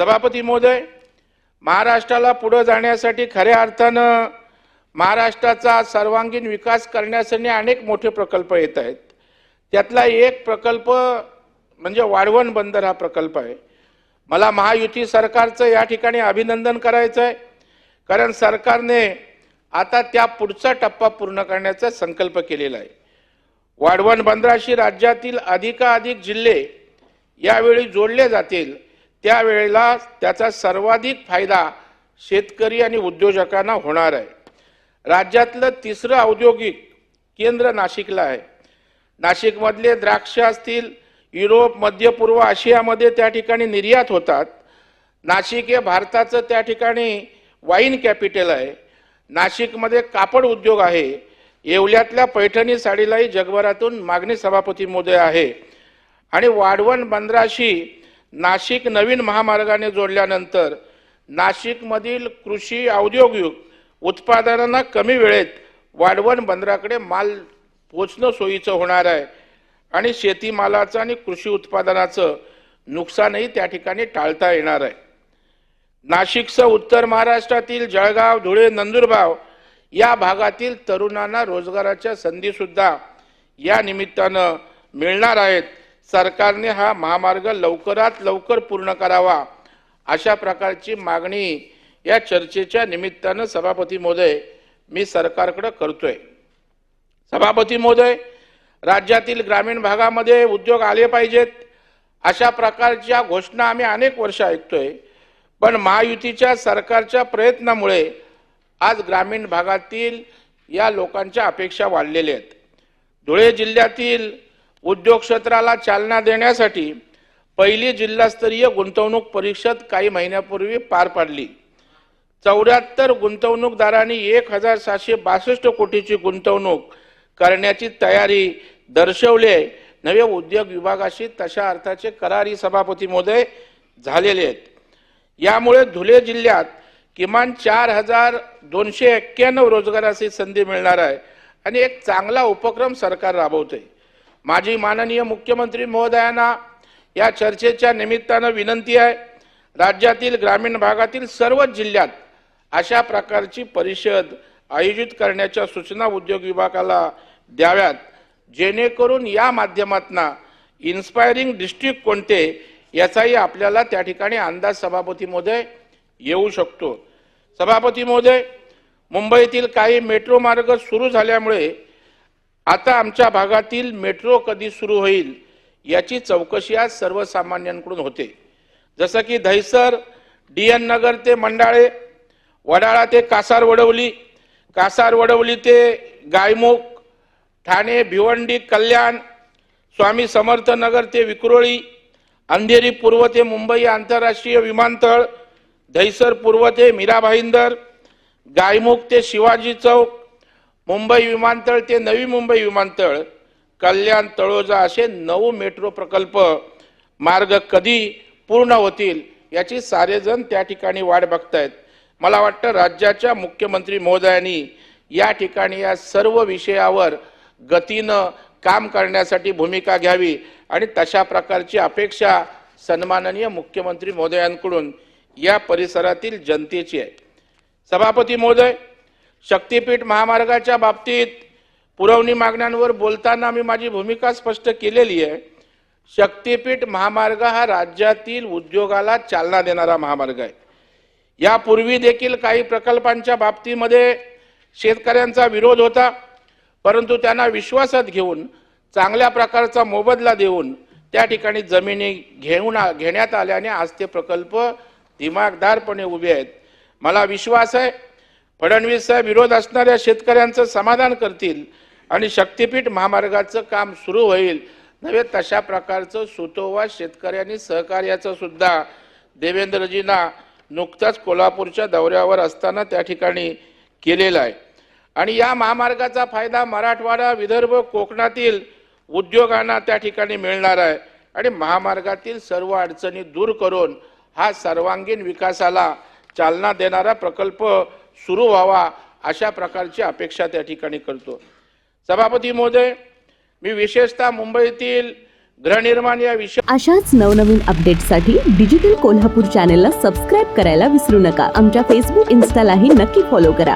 सभापती महोदय महाराष्ट्राला पुढं जाण्यासाठी खऱ्या अर्थानं महाराष्ट्राचा सर्वांगीण विकास करण्यासाठी अनेक मोठे प्रकल्प येत आहेत. त्यातला एक प्रकल्प म्हणजे वाढवण बंदर हा प्रकल्प आहे. मला महायुती सरकारचं या ठिकाणी अभिनंदन करायचं आहे कारण सरकारने आता त्या पुढचा टप्पा पूर्ण करण्याचा संकल्प केलेला आहे. वाढवण बंदराशी राज्यातील अधिकाधिक जिल्हे यावेळी जोडले जातील त्यावेळेला त्याचा सर्वाधिक फायदा शेतकरी आणि उद्योजकांना होणार आहे. राज्यातलं तिसरं औद्योगिक केंद्र नाशिकला आहे. नाशिकमधले द्राक्ष असतील युरोप मध्य पूर्व आशियामध्ये त्या ठिकाणी निर्यात होतात. नाशिक हे भारताचं त्या ठिकाणी वाईन कॅपिटल आहे. नाशिकमध्ये कापड उद्योग आहे. येवल्यातल्या पैठणी साडीलाही जगभरातून मागणी सभापती मोदय आहे. आणि वाढवण बंदराशी नाशिक नवीन महामार्गाने जोडल्यानंतर नाशिकमधील कृषी औद्योगिक उत्पादनांना कमी वेळेत वाढवण बंदराकडे माल पोचणं सोयीचं होणार आहे आणि शेतीमालाचं आणि कृषी उत्पादनाचं नुकसानही त्या ठिकाणी टाळता येणार आहे. नाशिकसह उत्तर महाराष्ट्रातील जळगाव धुळे नंदुरबाव या भागातील तरुणांना रोजगाराच्या संधीसुद्धा या निमित्तानं मिळणार आहेत. सरकारने हा महामार्ग लवकरात लवकर पूर्ण करावा अशा प्रकारची मागणी या चर्चेच्या निमित्तानं सभापती महोदय मी सरकारकडं करतोय. सभापती महोदय राज्यातील ग्रामीण भागामध्ये उद्योग आले पाहिजेत. अशा प्रकारच्या घोषणा आम्ही अनेक वर्ष ऐकतोय. पण महायुतीच्या सरकारच्या प्रयत्नामुळे आज ग्रामीण भागातील या लोकांच्या अपेक्षा वाढलेल्या आहेत. धुळे जिल्ह्यातील उद्योग क्षेत्राला चालना देण्यासाठी पहिली जिल्हास्तरीय गुंतवणूक परिषद काही महिन्यापूर्वी पार पाडली. चौऱ्याहत्तर गुंतवणूकदारांनी एक हजार सातशे बासष्ट कोटीची गुंतवणूक करण्याची तयारी दर्शवली आहे. नवे उद्योग विभागाशी तशा अर्थाचे करारी सभापती महोदय झालेले आहेत. यामुळे धुळे जिल्ह्यात किमान चार हजार दोनशे एक्क्याण्णव रोजगाराची संधी मिळणार आहे आणि एक चांगला उपक्रम सरकार राबवते माझी माननीय मुख्यमंत्री महोदयांना या चर्चेच्या निमित्तानं विनंती आहे राज्यातील ग्रामीण भागातील सर्वच जिल्ह्यात अशा प्रकारची परिषद आयोजित करण्याच्या सूचना उद्योग विभागाला द्याव्यात जेणेकरून या माध्यमातून इन्स्पायरिंग डिस्ट्रिक्ट कोणते याचाही आपल्याला त्या ठिकाणी अंदाज सभापती महोदय येऊ शकतो. सभापती महोदय मुंबईतील काही मेट्रो मार्ग सुरू झाल्यामुळे आता आमच्या भागातील मेट्रो कधी सुरू होईल याची चौकशी आज सर्वसामान्यांकडून होते. जसं की दहिसर डी एन नगर ते मंडाळे वडाळा ते कासार वडवली कासार वडवली ते गायमुख ठाणे भिवंडी कल्याण स्वामी समर्थ नगर ते विक्रोळी अंधेरी पूर्व ते मुंबई आंतरराष्ट्रीय विमानतळ दहिसर पूर्व ते मीरा भाईंदर गायमुख ते शिवाजी चौक मुंबई विमानतळ ते नवी मुंबई विमानतळ कल्याण तळोजा असे नऊ मेट्रो प्रकल्प मार्ग कधी पूर्ण होतील याची सारेजण त्या ठिकाणी वाट बघतायत. मला वाटतं राज्याच्या मुख्यमंत्री महोदयांनी या ठिकाणी या सर्व विषयावर गतीनं काम करण्यासाठी भूमिका घ्यावी आणि तशा प्रकारची अपेक्षा सन्माननीय मुख्यमंत्री महोदयांकडून या परिसरातील जनतेची आहे. सभापती महोदय शक्तीपीठ महामार्गाच्या बाबतीत पुरवणी मागण्यांवर बोलताना मी माझी भूमिका स्पष्ट केलेली आहे. शक्तीपीठ महामार्ग हा राज्यातील उद्योगाला चालना देणारा महामार्ग आहे. यापूर्वी देखील काही प्रकल्पांच्या बाबतीमध्ये शेतकऱ्यांचा विरोध होता परंतु त्यांना विश्वासात घेऊन चांगल्या प्रकारचा मोबदला देऊन त्या ठिकाणी जमिनी घेऊन घेण्यात आल्याने आज ते प्रकल्प दिमागदारपणे उभे आहेत. मला विश्वास आहे फडणवीस साहेब विरोध असणाऱ्या शेतकऱ्यांचं समाधान करतील आणि शक्तीपीठ महामार्गाचं काम सुरू होईल. नव्हे तशा प्रकारचं सुतोवा शेतकऱ्यांनी सहकार्याचं सुद्धा. देवेंद्रजींना नुकताच कोल्हापूरच्या दौऱ्यावर असताना त्या ठिकाणी केलेला आहे. आणि या महामार्गाचा फायदा मराठवाडा विदर्भ कोकणातील उद्योगांना त्या ठिकाणी मिळणार आहे. आणि महामार्गातील सर्व अडचणी दूर करून हा सर्वांगीण विकासाला चालना देणारा प्रकल्प सुरू व्हावा अशा प्रकारची अपेक्षा त्या ठिकाणी करतो. सभापती महोदय मी विशेषतः मुंबईतील गृहनिर्माण या विषय अशाच नवनवीन अपडेटसाठी डिजिटल कोल्हापूर चॅनेलला सबस्क्राईब करायला विसरू नका. आमच्या फेसबुक इन्स्टालाही नक्की फॉलो करा.